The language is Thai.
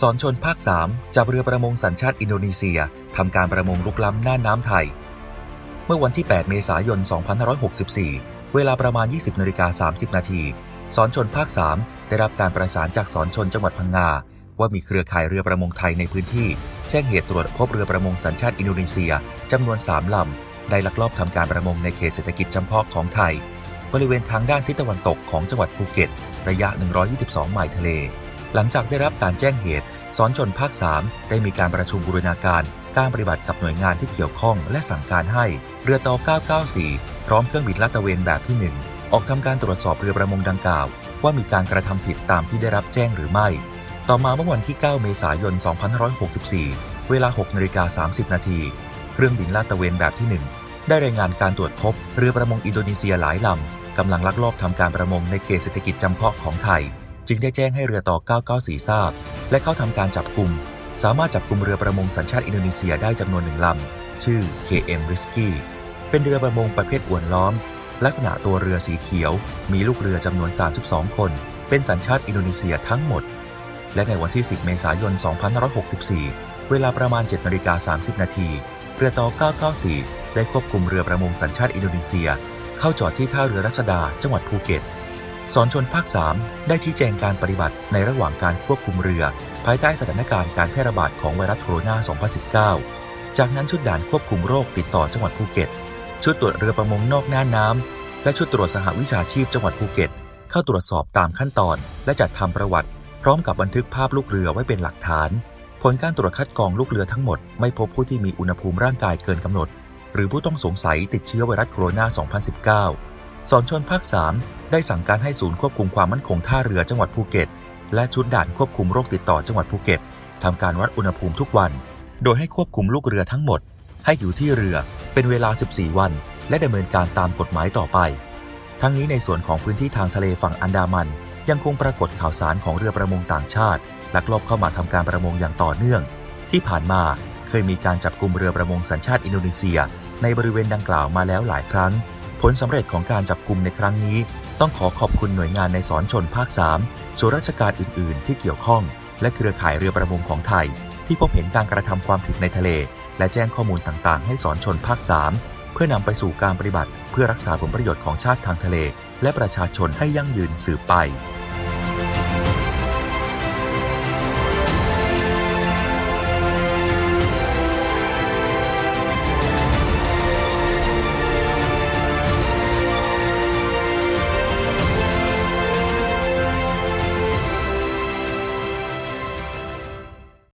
สอนชนภาค 3 จับเรือประมงสัญชาติอินโดนีเซียทำการประมงลุกล้ำน่านน้ำไทย เมื่อวันที่ 8 เมษายน 2564 เวลาประมาณ 20นาฬิกา30 นาที สอนชนภาค 3 ได้รับการประสานจากสอนชนจังหวัดพังงา ว่ามีเครือข่ายเรือประมงไทยในพื้นที่ แจ้งเหตุตรวจพบเรือประมงสัญชาติอินโดนีเซียจำนวน 3 ลำ ได้ลักลอบทำการประมงในเขตเศรษฐกิจจำเพาะของไทย บริเวณทางด้านทิศตะวันตกของจังหวัดภูเก็ต ระยะ 122 ไมล์ทะเล หลังจากได้รับการแจ้งเหตุสอนชนภาค 3 ได้มีการประชุมบูรณาการ การปฏิบัติกับหน่วยงานที่เกี่ยวข้องและสั่งการให้ เรือต่อ 994 พร้อมเครื่องบินลาดตระเวนแบบที่ 1 ออกทำการตรวจสอบเรือประมงดังกล่าว ว่ามีการกระทำผิดตามที่ได้รับแจ้งหรือไม่ ต่อมาเมื่อวันที่ 9 เมษายน 2564 เวลา6นาฬิกา30 นาทีเครื่องบินลาดตระเวนแบบที่ 1 ได้รายงานการตรวจพบ เรือประมงอินโดนีเซียหลายลำกำลังลักลอบทำการประมงในเขตเศรษฐกิจจำเพาะของไทย จึงได้แจ้งให้เรือต่อ 994 ทราบ และเข้าทำการจับกลุ่ม สามารถจับกลุ่มเรือประมงสัญชาติอินโดนีเซียได้จำนวนหนึ่งลำ ชื่อ KM Risky เป็นเรือประมงประเภทอวนล้อม ลักษณะตัวเรือสีเขียว มีลูกเรือจำนวน 32 คน เป็นสัญชาติอินโดนีเซียทั้งหมด และในวันที่ 10 เมษายน 2564 เวลาประมาณ 7นาฬิกา30 นาทีเรือต่อ 994 ได้ควบคุมเรือประมงสัญชาติอินโดนีเซีย เข้าจอดที่ท่าเรือรัชดา จังหวัดภูเก็ต สอนชนภาค 3 ได้ชี้แจงการปฏิบัติในระหว่างการควบคุมเรือ ภายใต้สถานการณ์การแพร่ระบาดของไวรัสโคโรนา 2019 จากนั้นชุดด่านควบคุมโรคติดต่อจังหวัดภูเก็ต ชุดตรวจเรือประมงนอกน่านน้ำ และชุดตรวจสหวิชาชีพจังหวัดภูเก็ต เข้าตรวจสอบตามขั้นตอน และจัดทำประวัติ พร้อมกับบันทึกภาพลูกเรือไว้เป็นหลักฐาน ผลการตรวจคัดกรองลูกเรือทั้งหมดไม่พบผู้ที่มีอุณหภูมิร่างกายเกินกำหนด หรือผู้ต้องสงสัยติดเชื้อไวรัสโคโรนา 2019 สอนชนภาค 3 ได้สั่งการให้ศูนย์ควบคุมความมั่นคงท่าเรือจังหวัดภูเก็ต และชุดด่านควบคุมโรคติดต่อจังหวัดภูเก็ตทำการวัดอุณหภูมิทุกวัน โดยให้ควบคุมลูกเรือทั้งหมด ให้อยู่ที่เรือเป็นเวลา 14 วัน และดำเนินการตามกฎหมายต่อไป ทั้งนี้ในส่วนของพื้นที่ทางทะเลฝั่งอันดามัน ยังคงปรากฏข่าวสารของเรือประมงต่างชาติลักลอบเข้ามาทำการประมงอย่างต่อเนื่อง ที่ผ่านมาเคยมีการจับกลุ่มเรือประมงสัญชาติอินโดนีเซีย ในบริเวณดังกล่าวมาแล้วหลายครั้ง ลสำเร็จของการจับกลุ่มในครั้งนี้ ต้องขอขอบคุณหน่วยงานในสอนชนภาค 3 ส่วนราชการอื่น ๆ ที่เกี่ยวข้อง และเครือข่ายเรือประมงของไทย ที่พบเห็นการกระทำความผิดในทะเล และแจ้งข้อมูลต่าง ๆ ให้สอนชนภาค 3 เพื่อนำไปสู่การปฏิบัติ เพื่อรักษาผลประโยชน์ของชาติทางทะเล และประชาชนให้ยั่งยืนสืบไป